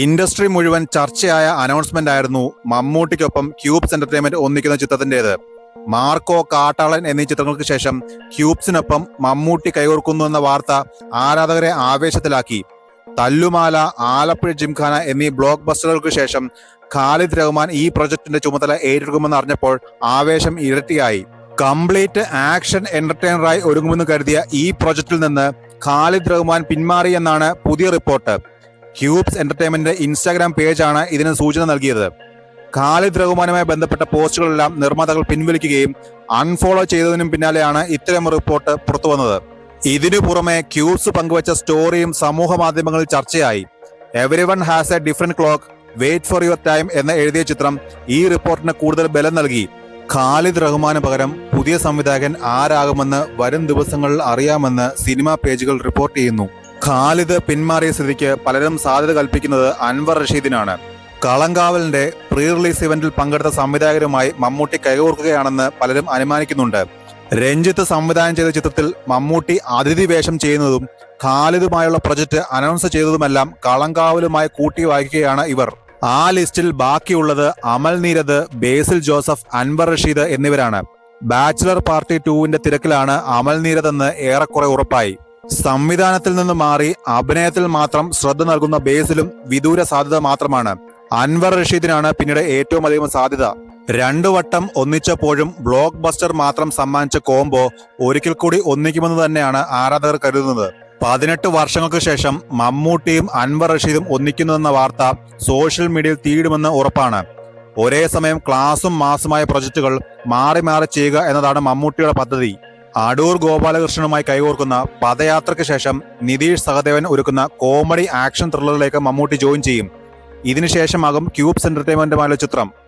Industry മുഴുവൻ ചർച്ചയായ announcement ആയിരുന്നു മമ്മൂട്ടിക്കൊപ്പം cubes entertainment ഒന്നിക്കുന്ന ചിത്രത്തിന്റേത് മാർക്കോ കാട്ടാളൻ എന്നീ ചിത്രങ്ങൾക്ക് ശേഷം ക്യൂബ്സിനൊപ്പം മമ്മൂട്ടി കൈകോർക്കുന്നു എന്ന വാർത്ത ആരാധകരെ ആവേശത്തിലാക്കി. തല്ലുമാല ആലപ്പുഴ ജിംഖാന എന്നീ ബ്ലോക്ക് ബസ്റ്ററുകൾക്ക് ശേഷം ഖാലിദ് റഹ്മാൻ ഈ പ്രൊജക്ടിന്റെ ചുമതല ഏറ്റെടുക്കുമെന്ന് അറിഞ്ഞപ്പോൾ ആവേശം ഇരട്ടിയായി. കംപ്ലീറ്റ് ആക്ഷൻ എന്റർടൈനറായി ഒരുങ്ങുമെന്ന് കരുതിയ ഈ പ്രൊജക്ടിൽ നിന്ന് ഖാലിദ് റഹ്മാൻ പിന്മാറിയെന്നാണ് പുതിയ റിപ്പോർട്ട്. ക്യൂബ്സ് എന്റർടൈൻമെന്റ് ഇൻസ്റ്റാഗ്രാം പേജാണ് ഇതിന് സൂചന നൽകിയത്. ഖാലിദ് റഹ്മാനുമായി ബന്ധപ്പെട്ട പോസ്റ്റുകളെല്ലാം നിർമ്മാതാക്കൾ പിൻവലിക്കുകയും അൺഫോളോ ചെയ്തതിനും പിന്നാലെയാണ് ഇത്തരം റിപ്പോർട്ട് പുറത്തുവന്നത് ഇതിനു പുറമെ ക്യൂബ്സ് പങ്കുവച്ച സ്റ്റോറിയും സമൂഹ മാധ്യമങ്ങളിൽ ചർച്ചയായി. Everyone has a different clock wait for your time എന്ന എഴുതിയ ചിത്രം ഈ റിപ്പോർട്ടിന് കൂടുതൽ ബലം നൽകി. ഖാലിദ് റഹ്മാന് പകരം പുതിയ സംവിധായകൻ ആരാകുമെന്ന് വരും ദിവസങ്ങളിൽ അറിയാമെന്ന് സിനിമാ പേജുകൾ റിപ്പോർട്ട് ചെയ്യുന്നു. ഖാലിദ് പിന്മാറിയ സ്ഥിതിക്ക് പലരും സാധ്യത കൽപ്പിക്കുന്നത് അൻവർ റഷീദിനാണ്. കളങ്കാവലിന്റെ പ്രീ റിലീസ് ഇവന്റിൽ പങ്കെടുത്ത സംവിധായകരുമായി മമ്മൂട്ടി കൈകോർക്കുകയാണെന്ന് പലരും അനുമാനിക്കുന്നുണ്ട്. രഞ്ജിത്ത് സംവിധാനം ചെയ്ത ചിത്രത്തിൽ മമ്മൂട്ടി അതിഥി വേഷം ചെയ്യുന്നതും ഖാലിദുമായുള്ള പ്രൊജക്ട് അനൗൺസ് ചെയ്തതുമെല്ലാം കളങ്കാവലുമായി കൂട്ടി വായിക്കുകയാണ് ഇവർ. ആ ലിസ്റ്റിൽ ബാക്കിയുള്ളത് അമൽ നീരദ് ബേസിൽ ജോസഫ് അൻവർ റഷീദ് എന്നിവരാണ്. ബാച്ചിലർ പാർട്ടി ടൂവിന്റെ തിരക്കിലാണ് അമൽ നീരദ് എന്ന് ഏറെക്കുറെ ഉറപ്പായി. സംവിധാനത്തിൽ നിന്ന് മാറി അഭിനയത്തിൽ മാത്രം ശ്രദ്ധ നൽകുന്ന ബേസിലും വിദൂര സാധ്യത മാത്രമാണ്. അൻവർ റഷീദിനാണ് പിന്നീട് ഏറ്റവും അധികം സാധ്യത. രണ്ടു വട്ടം ഒന്നിച്ചപ്പോഴും ബ്ലോക്ക് ബസ്റ്റർ മാത്രം സമ്മാനിച്ച കോംബോ ഒരിക്കൽ കൂടി ഒന്നിക്കുമെന്ന് തന്നെയാണ് ആരാധകർ കരുതുന്നത്. പതിനെട്ട് വർഷങ്ങൾക്ക് ശേഷം മമ്മൂട്ടിയും അൻവർ റഷീദും ഒന്നിക്കുന്നുവെന്ന വാർത്ത സോഷ്യൽ മീഡിയയിൽ തീടുമെന്ന് ഉറപ്പാണ്. ഒരേ സമയം ക്ലാസും മാസുമായ പ്രൊജക്ടുകൾ മാറി മാറി ചെയ്യുക എന്നതാണ് മമ്മൂട്ടിയുടെ പദ്ധതി. അടൂർ ഗോപാലകൃഷ്ണനുമായി കൈകോർക്കുന്ന പദയാത്രയ്ക്ക് ശേഷം നിതീഷ് സഹദേവൻ ഒരുക്കുന്ന കോമഡി ആക്ഷൻ ത്രില്ലറിലേക്ക് മമ്മൂട്ടി ജോയിൻ ചെയ്യും. ഇതിനുശേഷമാകും ക്യൂബ്സ് എന്റർടൈൻമെന്റുമായുള്ള ചിത്രം.